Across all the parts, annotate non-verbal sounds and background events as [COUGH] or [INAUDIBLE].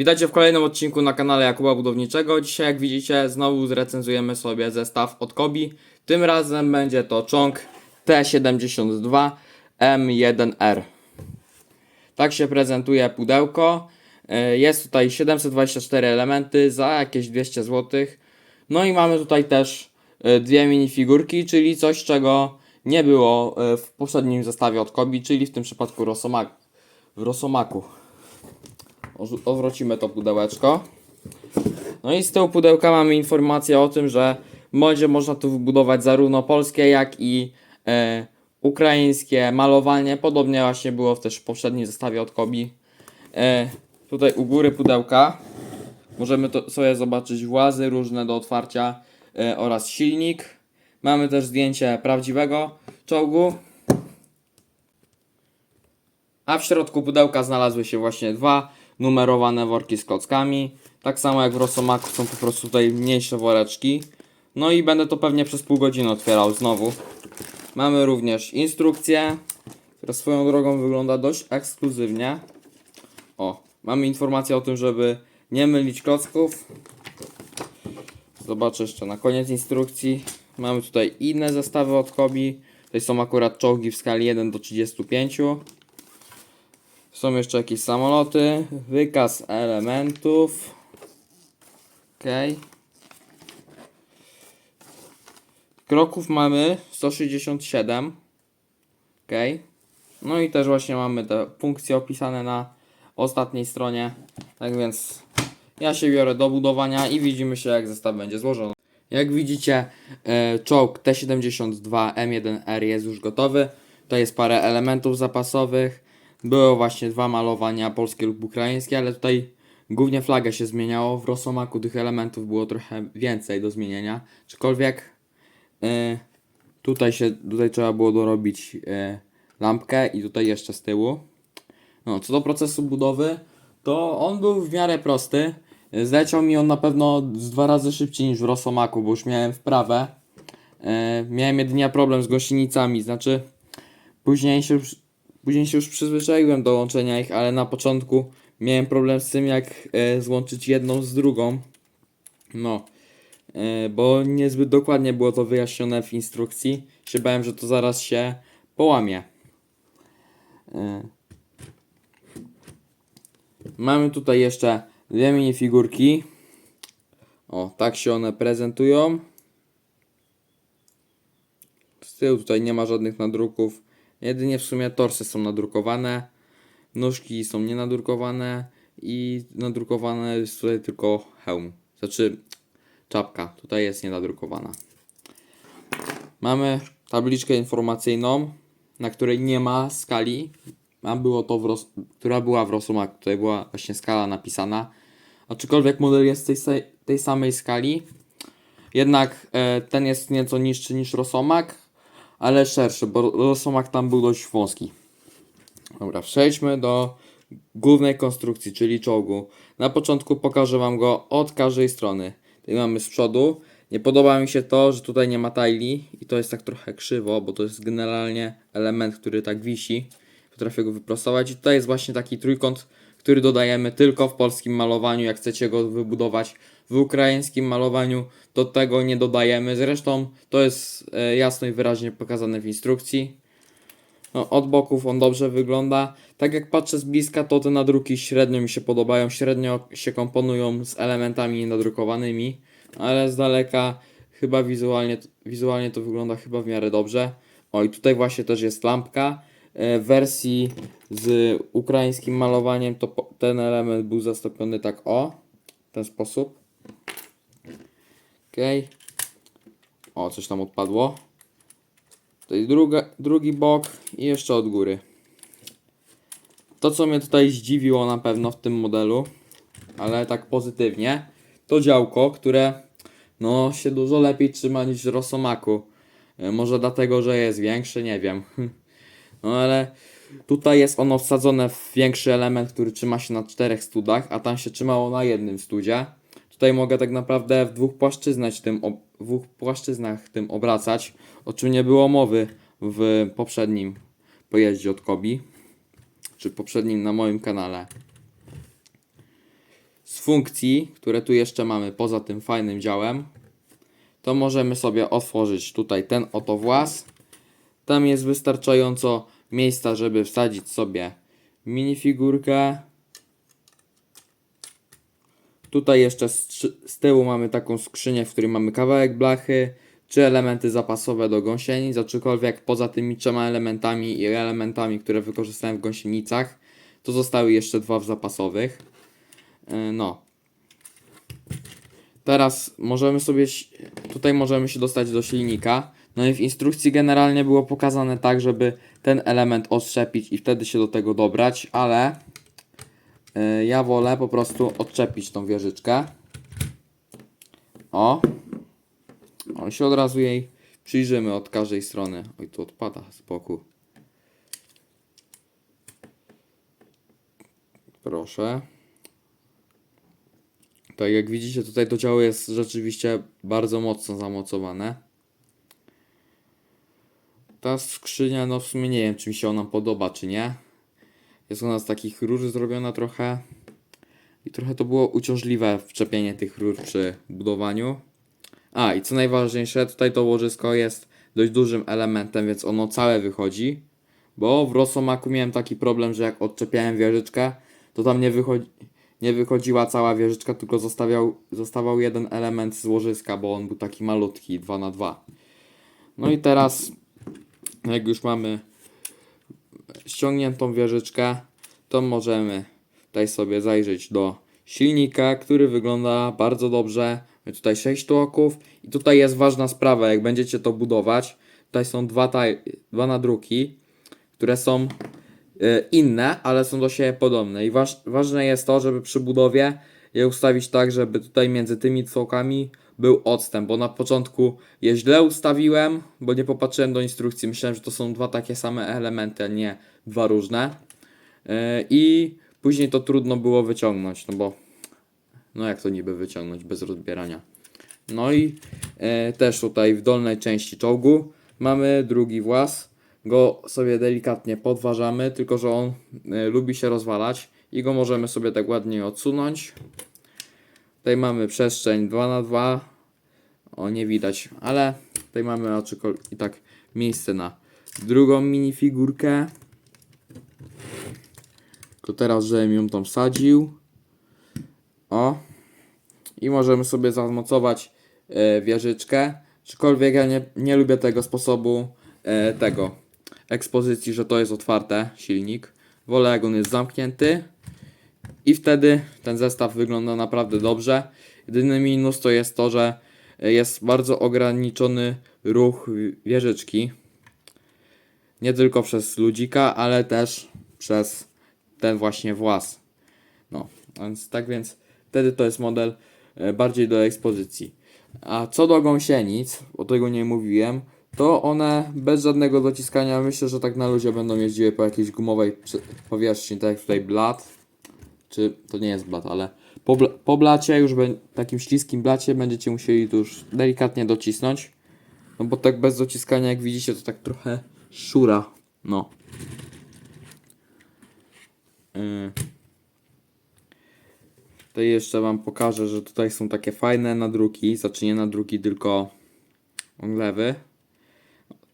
Witajcie w kolejnym odcinku na kanale Jakuba Budowniczego. Dzisiaj, jak widzicie, znowu zrecenzujemy sobie zestaw od Kobi. Tym razem będzie to Chong T72 M1R. Tak się prezentuje pudełko. E, Jest tutaj 724 elementy za jakieś 200 zł. No i mamy tutaj też e, dwie minifigurki, czyli coś, czego nie było e, w poprzednim zestawie od Kobi, czyli w tym przypadku w Rosomaku. Odwrócimy to pudełeczko. No i z tyłu pudełka mamy informację o tym, że będzie można tu wybudować zarówno polskie, jak i e, ukraińskie malowanie. Podobnie właśnie było też w poprzednim zestawie od Kobi. E, tutaj u góry pudełka możemy to sobie zobaczyć włazy różne do otwarcia e, oraz silnik. Mamy też zdjęcie prawdziwego czołgu. A w środku pudełka znalazły się właśnie dwa numerowane worki z klockami. Tak samo jak w Rosomaku są po prostu tutaj mniejsze woreczki. No i będę to pewnie przez pół godziny otwierał znowu. Mamy również instrukcję, która swoją drogą wygląda dość ekskluzywnie. O, mamy informację o tym, żeby nie mylić klocków. Zobaczę jeszcze na koniec instrukcji. Mamy tutaj inne zestawy od Kobi. Tutaj są akurat czołgi w skali 1 do 35. Są jeszcze jakieś samoloty. Wykaz elementów. Ok. Kroków mamy 167. Ok. No i też właśnie mamy te funkcje opisane na ostatniej stronie. Tak więc ja się biorę do budowania i widzimy się jak zestaw będzie złożony. Jak widzicie, e, czołg T-72 M1R jest już gotowy. To jest parę elementów zapasowych. Były właśnie dwa malowania, polskie lub ukraińskie, ale tutaj głównie flagę się zmieniało. W Rosomaku tych elementów było trochę więcej do zmienienia. Aczkolwiek e, tutaj się tutaj trzeba było dorobić e, lampkę i tutaj jeszcze z tyłu. No, co do procesu budowy, to on był w miarę prosty. Zleciał mi on na pewno z dwa razy szybciej niż w Rosomaku, bo już miałem wprawę. E, miałem jedynie problem z gąsienicami, znaczy później się, później się już przyzwyczaiłem do łączenia ich, ale na początku miałem problem z tym, jak e, złączyć jedną z drugą. No, e, bo niezbyt dokładnie było to wyjaśnione w instrukcji. Się bałem, że to zaraz się połamie. E, Mamy tutaj jeszcze dwie minifigurki. O, tak się one prezentują. Z tyłu tutaj nie ma żadnych nadruków. Jedynie w sumie torsy są nadrukowane. Nóżki są nienadrukowane. I nadrukowane jest tutaj tylko hełm. Znaczy czapka. Tutaj jest nienadrukowana. Mamy tabliczkę informacyjną, na której nie ma skali. A było to w Ros- która była w Rosomaku. Tutaj była właśnie skala napisana. Aczkolwiek model jest tej, tej samej skali. Jednak e, ten jest nieco niższy niż Rosomak, ale szerszy, bo Rosomak tam był dość wąski. Dobra, przejdźmy do głównej konstrukcji, czyli czołgu. Na początku pokażę Wam go od każdej strony. Tutaj mamy z przodu. Nie podoba mi się to, że tutaj nie ma tajli i to jest tak trochę krzywo, bo to jest generalnie element, który tak wisi. Potrafię go wyprostować i tutaj jest właśnie taki trójkąt, który dodajemy tylko w polskim malowaniu. Jak chcecie go wybudować w ukraińskim malowaniu, to tego nie dodajemy. Zresztą to jest e, jasno i wyraźnie pokazane w instrukcji. No, od boków on dobrze wygląda. Tak jak patrzę z bliska, to te nadruki średnio mi się podobają, średnio się komponują z elementami nadrukowanymi, ale z daleka chyba wizualnie, wizualnie to wygląda chyba w miarę dobrze. O i tutaj właśnie też jest lampka. E, W wersji z ukraińskim malowaniem to ten element był zastąpiony tak o, w ten sposób. Okej. O, coś tam odpadło. Tutaj druga, drugi bok i jeszcze od góry. To, co mnie tutaj zdziwiło na pewno w tym modelu, ale tak pozytywnie, to działko, które no się dużo lepiej trzyma niż Rosomaku. E, Może dlatego, że jest większe, nie wiem. [LAUGHS] No ale tutaj jest ono wsadzone w większy element, który trzyma się na czterech studach, a tam się trzymało na jednym studzie. Tutaj mogę tak naprawdę w dwóch płaszczyznach tym, w dwóch płaszczyznach tym obracać, o czym nie było mowy w poprzednim pojeździe od Kobi, czy poprzednim na moim kanale. z funkcji, które tu jeszcze mamy poza tym fajnym działem, to możemy sobie otworzyć tutaj ten oto włas. Tam jest wystarczająco miejsca, żeby wsadzić sobie minifigurkę. Tutaj jeszcze z, z tyłu mamy taką skrzynię, w której mamy kawałek blachy, czy elementy zapasowe do gąsienic, aczkolwiek poza tymi trzema elementami i elementami, które wykorzystałem w gąsienicach, to zostały jeszcze dwa w zapasowych. Yy, No. Teraz możemy sobie, tutaj możemy się dostać do silnika. No i w instrukcji generalnie było pokazane tak, żeby ten element odczepić i wtedy się do tego dobrać, ale ja wolę po prostu odczepić tą wieżyczkę. O. O, się od razu jej przyjrzymy od każdej strony. Oj, tu odpada z boku. Proszę. Tak jak widzicie, tutaj to działo jest rzeczywiście bardzo mocno zamocowane. Ta skrzynia, no w sumie nie wiem, czy mi się ona podoba, czy nie. Jest ona z takich rur zrobiona trochę. I trochę to było uciążliwe wczepienie tych rur przy budowaniu. A, i co najważniejsze, tutaj to łożysko jest dość dużym elementem, więc ono całe wychodzi. Bo w Rosomaku miałem taki problem, że jak odczepiałem wieżyczkę, to tam nie, wychodzi, nie wychodziła cała wieżyczka, tylko zostawiał, zostawał jeden element z łożyska, bo on był taki malutki, 2 na 2 No i teraz, jak już mamy ściągniętą wieżyczkę, to możemy tutaj sobie zajrzeć do silnika, który wygląda bardzo dobrze. Mamy tutaj 6 tłoków i tutaj jest ważna sprawa, jak będziecie to budować. Tutaj są dwa, taj, dwa nadruki, które są e, inne, ale są do siebie podobne. I waż, ważne jest to, żeby przy budowie je ustawić tak, żeby tutaj między tymi tłokami był odstęp, bo na początku je źle ustawiłem, bo nie popatrzyłem do instrukcji. Myślałem, że to są dwa takie same elementy, nie dwa różne. E, I później to trudno było wyciągnąć, no bo no jak to niby wyciągnąć bez rozbierania. No i e, też tutaj w dolnej części czołgu mamy drugi włas. Go sobie delikatnie podważamy, tylko że on e, lubi się rozwalać i go możemy sobie tak ładnie odsunąć. Tutaj mamy przestrzeń 2 na 2 O, nie widać, ale tutaj mamy i tak miejsce na drugą minifigurkę. Tylko teraz, żebym ją tam wsadził. O. I możemy sobie zamocować e, wieżyczkę. Aczkolwiek ja nie, nie lubię tego sposobu e, tego ekspozycji, że to jest otwarte silnik. Wolę jak on jest zamknięty. I wtedy ten zestaw wygląda naprawdę dobrze. Jedyny minus to jest to, że jest bardzo ograniczony ruch wieżyczki. Nie tylko przez ludzika, ale też przez ten właśnie włas. No, więc tak więc wtedy to jest model e, bardziej do ekspozycji. A co do gąsienic, bo tego nie mówiłem, to one bez żadnego dociskania myślę, że tak na luzie będą jeździły po jakiejś gumowej powierzchni, tak jak tutaj blat. Czy to nie jest blat, ale po, po blacie, już takim śliskim blacie będziecie musieli tu już delikatnie docisnąć. No bo tak bez dociskania, jak widzicie, to tak trochę szura. No. Yy. To jeszcze Wam pokażę, że tutaj są takie fajne nadruki. Znaczy nie nadruki, tylko onglewy.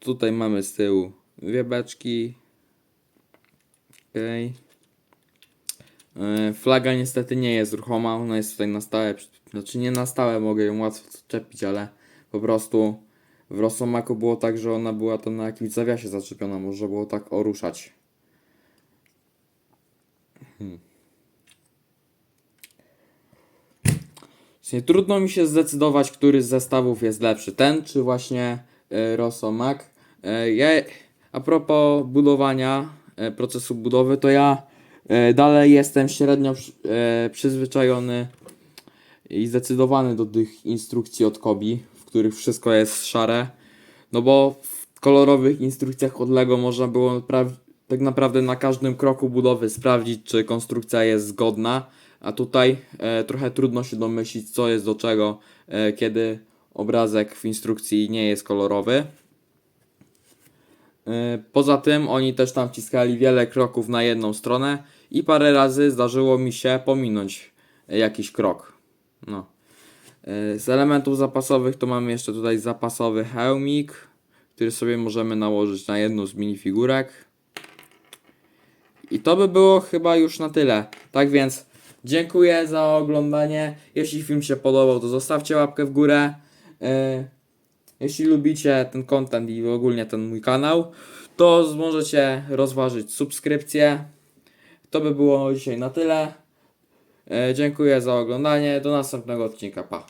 Tutaj mamy z tyłu dwie beczki. Okej. Yy, Flaga niestety nie jest ruchoma, ona jest tutaj na stałe. Znaczy nie na stałe, mogę ją łatwo czepić, ale po prostu w Rosomaku było tak, że ona była tam na jakimś zawiasie zaczepiona, można było tak oruszać. Właśnie trudno mi się zdecydować, który z zestawów jest lepszy. Ten czy właśnie e, Rosomak. E, ja, a propos budowania, e, procesu budowy, to ja e, dalej jestem średnio e, przyzwyczajony i zdecydowany do tych instrukcji od Kobi, w których wszystko jest szare. No bo w kolorowych instrukcjach od Lego można było tak naprawdę na każdym kroku budowy sprawdzić, czy konstrukcja jest zgodna. A tutaj e, trochę trudno się domyślić, co jest do czego, e, kiedy obrazek w instrukcji nie jest kolorowy. E, Poza tym oni też tam wciskali wiele kroków na jedną stronę i parę razy zdarzyło mi się pominąć jakiś krok. No. E, Z elementów zapasowych to mamy jeszcze tutaj zapasowy hełmik, który sobie możemy nałożyć na jedną z minifigurek. I to by było chyba już na tyle. Tak więc dziękuję za oglądanie. Jeśli film się podobał, to zostawcie łapkę w górę. Jeśli lubicie ten content i ogólnie ten mój kanał, to możecie rozważyć subskrypcję. To by było dzisiaj na tyle. E, Dziękuję za oglądanie. Do następnego odcinka. Pa.